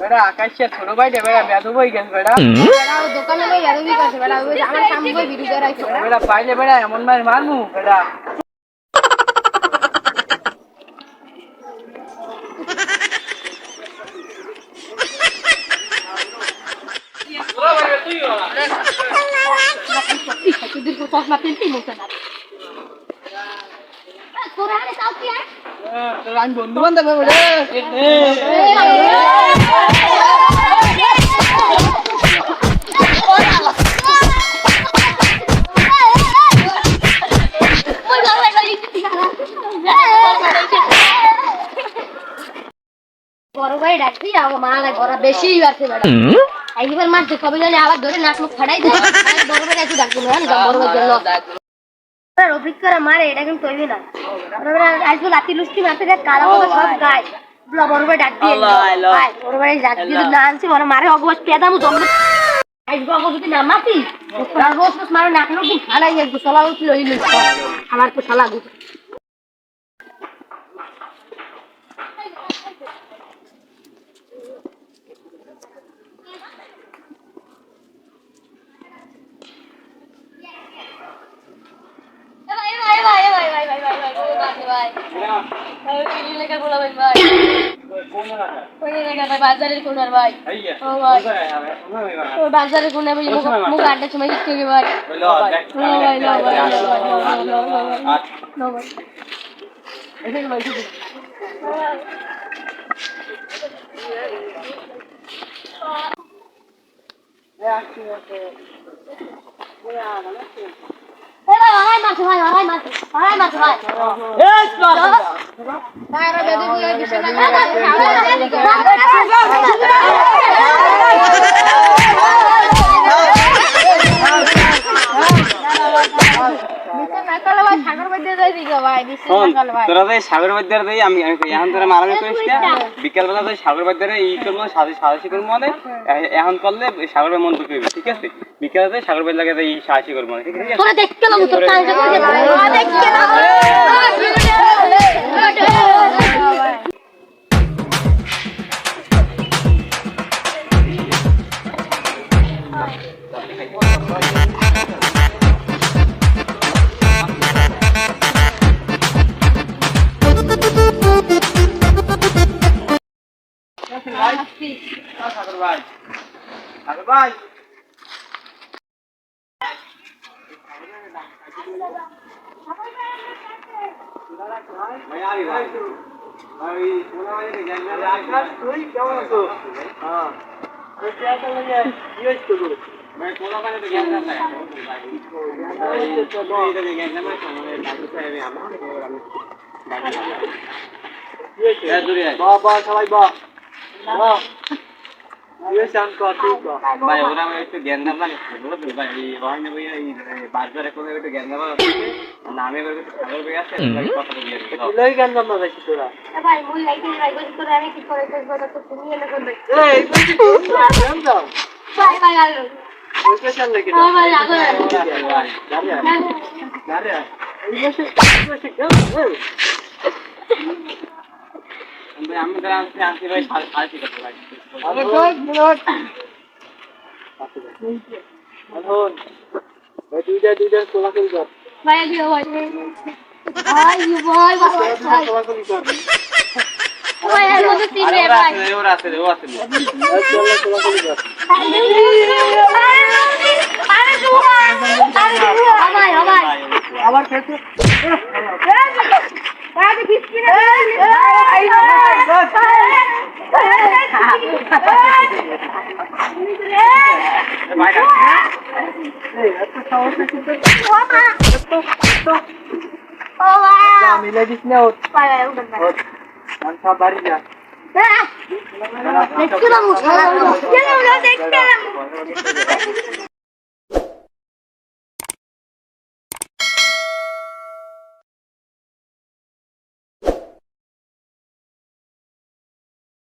বেটা আকাশের ছোট ভাইটা বেটা বেদব হয়ে গেছে বেড়া। ও দোকানে লই ইয়াদবি করছে বেড়া ওই আমার সামনে রাখছে বেড়া। পাইলে এমন মার মারমু তোর আমি বন্ধু বান্ধব বড় ভাই ডাকছি আমার মা ওরা বেশি বাড়ছে ম্যাডাম এইবার কবে জানি আবার ধরে নাক মুখ ফাটাই দেয় বড় ভাই একটু ডাকবো না বড় ভাই জন্য করে মারে এটা কিন্তু তৈরি না লুষ্টি মারতে দেখ কালা বড় সব গায়। বড় ভাই ডাক দিয়ে। বড় ভাই ডাক দিয়ে না আনছি বড় মারে অগবাস পেদামু জমবে আজকে অগবাস যদি না মাতি রোজ রোজ মারে নাক মুখ খালাই একটু সলা উঠল আমার তো গুছ বাজারের কোনার ভাই ও ভাই বাজারের কোনার ভাই মুখ আড্ডার সময় দিতে হবে ভাই ভাই ভাই লো ভাই লো ভাই লো ভাই লো ভাই এদিকে ভাই এদিকে। এ ভাই ভাই মাছ ভাই ভাই মাছ ভাই মাছ ভাই ভাই রে বেদু বুয়ে তোরা তো সাগর বাদ্যার দেই আমি আমি এখন তোরা মারামারি করিস না বিকেল বেলা তো এই সাগর বাদ্যারে ই করব সাথে সাহসী করব মানে এখন করলে সাগর মন করবি ঠিক আছে? বিকেলে তো সাগর বাদ লাগে এই সাহসী করব মানে ঠিক আছে? তোরা দেখতে না তোর কাজ দেখতে না হচ্ছে এ দূরে আয়। বা বা সবাই বা ভাই ওরা একটু জ্ঞান দাম বুঝলি? ভাই এই হয় এই বাজারে কোনো একটু জ্ঞান দাম নামে একটু সাগর ভাই আছে কথা বলি লই গান জানা যাচ্ছি তোরা? ভাই মুই লাইতে ভাই বলি তোরা আমি কি করে করব তো তুমি এনে করবে এই বলছি তোরা ভাই ভাই আর ওই পেছন লেগে ভাই ভাই ভাই দাঁড়িয়ে দাঁড়িয়ে এই বসে বসে কেন আবার খেতে আরে বিস্কিট ভাই এই এত সাহস আছে তো ও ভাই যা